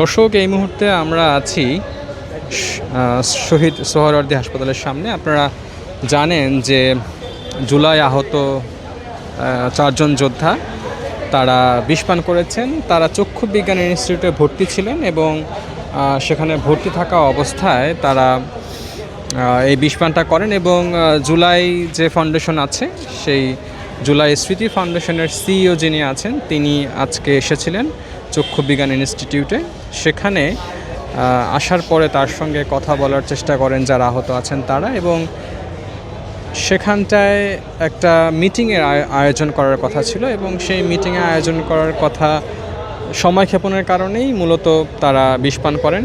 দর্শক, এই মুহূর্তে আমরা আছি শহীদ সোহরাওয়ার্দী হাসপাতালের সামনে। আপনারা জানেন যে জুলাই আহত চারজন যোদ্ধা তারা বিষপান করেছেন। তারা চক্ষু বিজ্ঞান ইনস্টিটিউটে ভর্তি ছিলেন এবং সেখানে ভর্তি থাকা অবস্থায় তারা এই বিষপানটা করেন এবং জুলাই যে ফাউন্ডেশন আছে, সেই জুলাই স্মৃতি ফাউন্ডেশনের সিইও যিনি আছেন, তিনি আজকে এসেছিলেন। চক্ষু বিজ্ঞান ইনস্টিটিউটে। সেখানে আসার পরে তার সঙ্গে কথা বলার চেষ্টা করেন যারা আহত আছেন তারা এবং সেখানটায় একটা মিটিংয়ের আয়োজন করার কথা ছিল এবং সেই মিটিংয়ে আয়োজন করার কথা সময় ক্ষেপণের কারণেই মূলত তারা বিষপান করেন।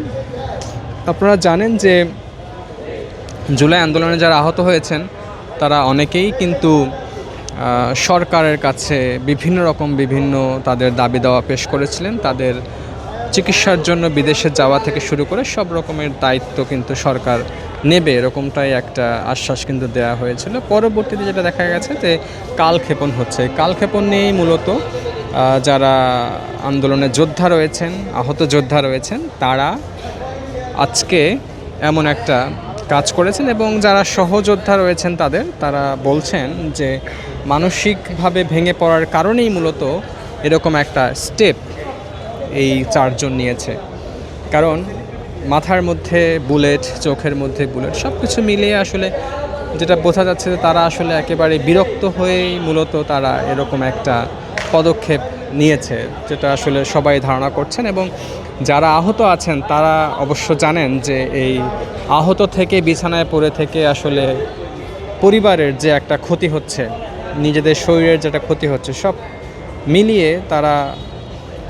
আপনারা জানেন যে জুলাই আন্দোলনে যারা আহত হয়েছেন, তারা অনেকেই কিন্তু সরকারের কাছে বিভিন্ন রকম বিভিন্ন তাদের দাবি দেওয়া পেশ করেছিলেন। তাদের চিকিৎসার জন্য বিদেশে যাওয়া থেকে শুরু করে সব রকমের দায়িত্ব কিন্তু সরকার নেবে, এরকমটাই একটা আশ্বাস কিন্তু দেওয়া হয়েছিল। পরবর্তীতে যেটা দেখা গেছে যে কালক্ষেপণ হচ্ছে। কালক্ষেপণ নিয়েই মূলত যারা আন্দোলনে যোদ্ধা রয়েছেন, আহত যোদ্ধা রয়েছেন, তারা আজকে এমন একটা কাজ করেছেন এবং যারা সহযোদ্ধা রয়েছেন তাদের, তারা বলছেন যে মানসিকভাবে ভেঙে পড়ার কারণেই মূলত এরকম একটা স্টেপ এই চারজন নিয়েছে। কারণ মাথার মধ্যে বুলেট চোখের মধ্যে বুলেট সব কিছু মিলিয়ে আসলে যেটা বোঝা যাচ্ছে যে তারা আসলে একেবারে বিরক্ত হয়েই মূলত তারা এরকম একটা পদক্ষেপ নিয়েছে, যেটা আসলে সবাই ধারণা করছেন এবং যারা আহত আছেন তারা অবশ্য জানেন যে এই আহত থেকে বিছানায় পড়ে থেকে আসলে পরিবারের যে একটা ক্ষতি হচ্ছে নিজেদের শরীরের যেটা ক্ষতি হচ্ছে, সব মিলিয়ে তারা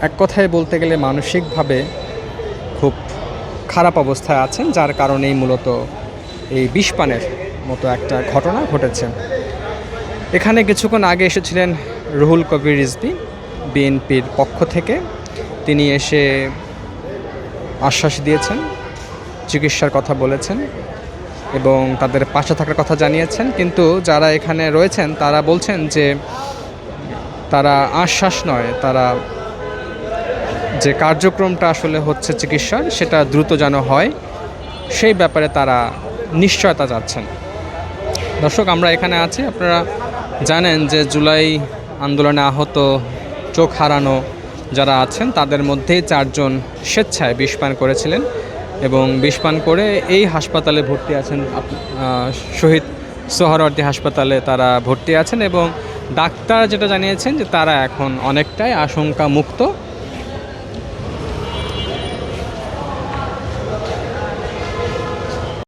এক কথায় বলতে গেলে মানসিকভাবে খুব খারাপ অবস্থায় আছেন, যার কারণেই মূলত এই বিষপানের মতো একটা ঘটনা ঘটেছে। এখানে কিছুক্ষণ আগে এসেছিলেন রুহুল কবির রিজভি, বিএনপির পক্ষ থেকে। তিনি এসে আশ্বাস দিয়েছেন, চিকিৎসার কথা বলেছেন। এবং তাদের পাশে থাকার কথা জানিয়েছেন। কিন্তু যারা এখানে রয়েছেন, তারা বলছেন যে তারা আশ্বাস নয়, তারা যে কার্যক্রমটা আসলে হচ্ছে চিকিৎসার, সেটা দ্রুত যেন হয়, সেই ব্যাপারে তারা নিশ্চয়তা যাচ্ছেন। দর্শক, আমরা এখানে আছি। আপনারা জানেন যে জুলাই আন্দোলনে আহত, চোখ হারানো যারা আছেন, তাদের মধ্যেই চারজন স্বেচ্ছায় বিষপান করেছিলেন। এবং বিষপান করে এই হাসপাতালে ভর্তি আছেন শহীদ সোহরাওয়ার্দী হাসপাতালে তারা ভর্তি আছেন এবং ডাক্তার যেটা জানিয়েছেন যে তারা এখন অনেকটাই আশঙ্কা মুক্ত